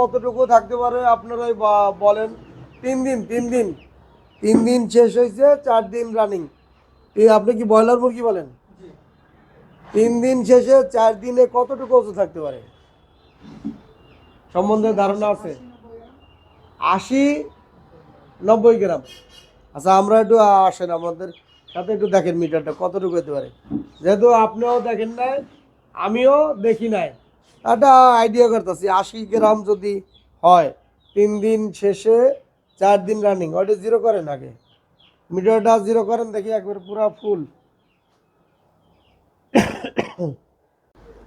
কতটুকু থাকতে পারে আপনারাই বলেন? তিন দিন তিন দিন। তিন দিন শেষ হয়েছে চার দিন রানিং আপনি কি ব্রয়লার মুরগি বলেন? তিন দিন শেষে চার দিনে কতটুকু ওজন থাকতে পারে? সম্বন্ধে ধারণা আছে? আশি নব্বই গ্রাম। আচ্ছা আমরা একটু আসেন আমাদের সাথে একটু দেখেন মিটারটা কতটুকু হতে পারে। যেহেতু আপনিও দেখেন নাই আমিও দেখি নাই। একটা আইডিয়া করতেছি, আশি গ্রাম যদি হয়, তিন দিন শেষে চার দিন রানিং ওইটা জিরো করেন আগে। মিটারটা জিরো করেন, দেখি একবার পুরা ফুল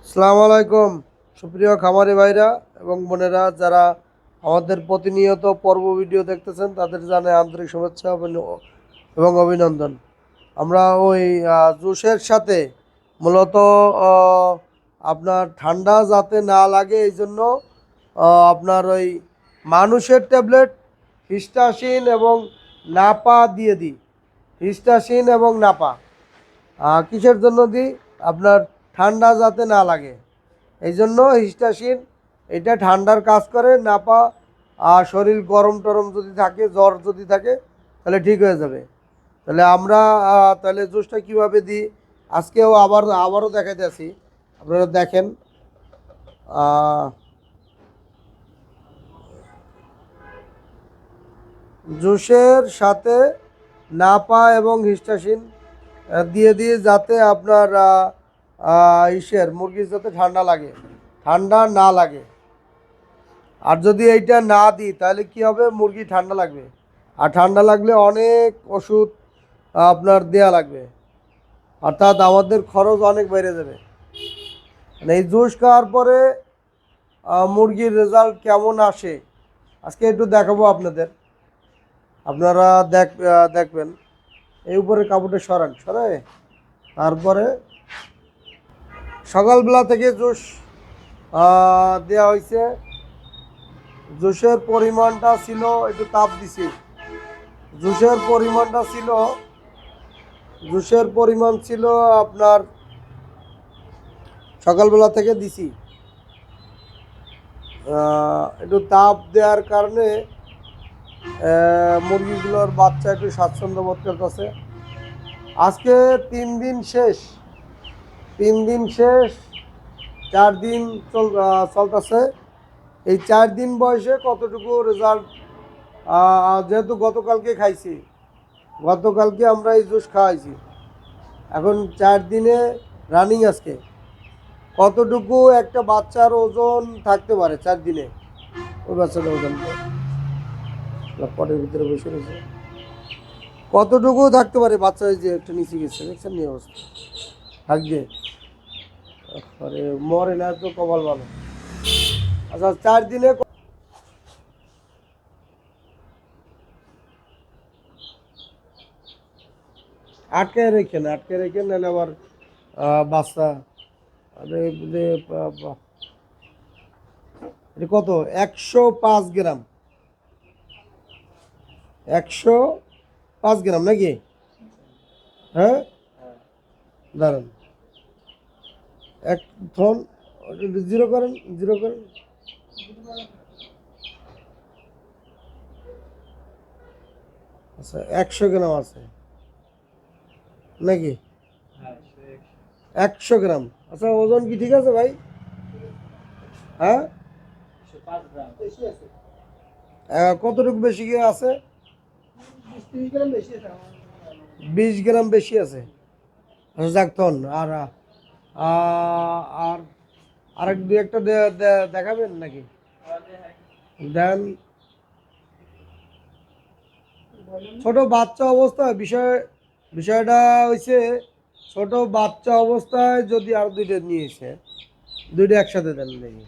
সালাম আলাইকুম, সুপ্রিয় খামারি ভাইরা এবং বোনেরা, যারা আমাদের প্রতিনিয়ত পর্ব ভিডিও দেখতেছেন, তাদের জানে আন্তরিক শুভেচ্ছা এবং- অভিনন্দন। আমরা ওই জুসের সাথে মূলত আপনার ঠান্ডা যাতে না লাগে, এই জন্য আপনার ওই মানুষের ট্যাবলেট হিস্টাসিন এবং নাপা দিয়ে দিই। হিস্টাসিন এবং নাপা। কিসের জন্য দিই? আপনার ঠান্ডা যাতে না লাগে। এই জন্য হিস্টাসিন, এটা ঠান্ডার কাজ করে, নাপা, আর শরীর গরম টরম যদি থাকে, জ্বর যদি থাকে, তাহলে ঠিক হয়ে যাবে। তাহলে আমরা তাহলে জুসটা কীভাবে দিই? আজকেও আবার, আবারও দেখাতে আসি। আপনারা দেখেন জুসের সাথে নাপা এবং হিস্টাসিন দিয়ে দিয়ে যাতে আপনার ইসের মুরগির যাতে ঠান্ডা লাগে, ঠান্ডা না লাগে। আর যদি এইটা না দিই, তাহলে কি হবে? মুরগি ঠান্ডা লাগবে। আর ঠান্ডা লাগলে অনেক ওষুধ আপনার দেয়া লাগবে। অর্থাৎ আমাদের খরচ অনেক বেড়ে যাবে। মানে এই জুস খাওয়ার পরে মুরগির রেজাল্ট কেমন আসে? আজকে একটু দেখাবো আপনাদের। আপনারা দেখ দেখবেন। এই উপরে কাপড়টা সরান সরাই তারপরে সকালবেলা থেকে জুস দেওয়া হয়েছে জুসের পরিমাণটা ছিল, একটু তাপ দিছি। জুসের পরিমাণটা ছিল, জুসের পরিমাণ ছিল আপনার সকালবেলা থেকে দিছি। একটু তাপ দেওয়ার কারণে মুরগিগুলোর বাচ্চা একটু স্বাচ্ছন্দ্য বোধ করতেছে। আজকে তিন দিন শেষ। তিন দিন শেষ, চার দিন চল চলতেছে। এই চার দিন বয়সে কতটুকু রেজাল্ট যেহেতু গতকালকে খাইছি, গতকালকে আমরা এই জুস খাওয়াইছি। এখন চার দিনে রানিং আজকে। কতটুকু একটা বাচ্চার ওজন থাকতে পারে চার দিনে? ওই বাচ্চাটার ওজন। পটের ভিতরে বসে রয়েছে। কতটুকু থাকতে পারে বাচ্চা যে একটা নিচে গেছে দেখছেন নিয়ে অবস্থা? থাকবে? আরে মরে না তো কপাল ভালো। আচ্ছা চার দিনে আটকে রেখেন আটকে রেখেন নাহলে আবার বাচ্চা এটা কত? একশো পাঁচ গ্রাম। একশো পাঁচ গ্রাম নাকি? হ্যাঁ? দাঁড়ান। এক ফোন জিরো করেন জিরো করেন। আচ্ছা একশো গ্রাম আছে। নাকি? একশো গ্রাম। আচ্ছা ওজন কি ঠিক আছে ভাই? হ্যাঁ? কতটুকু বেশি আছে? বিশ গ্রাম বেশি আছে। আচ্ছা যাক আর আর আর এক দুই একটা দে- দে- দেখাবেন নাকি? দেন। ছোট বাচ্চা অবস্থা, বিষয়, বিষয়টা হয়েছে ছোট বাচ্চা অবস্থায় যদি আর দুইটা নিয়েছে, দুইটা একসাথে দেন দেখি।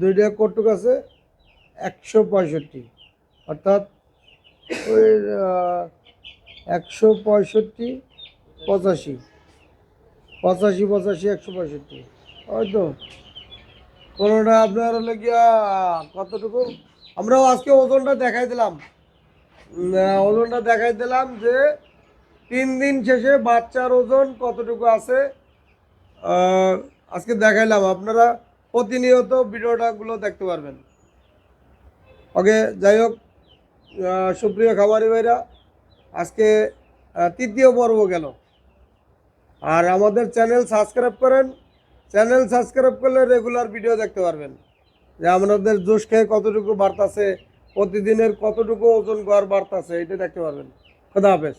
দুইটা কটুক আছে, একশো পঁয়ষট্টি। অর্থাৎ ওই একশো পঁয়ষট্টি, পঁচাশি। পঁচাশি পঁচাশি, একশো পঁয়ষট্টি। ওই তো। কোনোটা আপনার হলে গিয়া, কতটুকু? আমরাও আজকে ওজনটা দেখাই দিলাম। ওজনটা দেখাই দিলাম যে তিন দিন শেষে বাচ্চার ওজন কতটুকু আছে? আজকে দেখাইলাম, আপনারা প্রতিনিয়ত ভিডিওটাগুলো দেখতে পারবেন। ওকে, যাই হোক সুপ্রিয় খাবারি ভাইরা, আজকে তৃতীয় পর্ব গেল। আর আমাদের চ্যানেল সাবস্ক্রাইব করেন, চ্যানেল সাবস্ক্রাইব করলে রেগুলার ভিডিও দেখতে পারবেন। যে আমাদের জুস খেয়ে কতটুকু বাড়তাছে, প্রতিদিনের কতটুকু ওজন গড় বাড়তাছে, এটা দেখতে পারবেন। খোদা হাফেজ।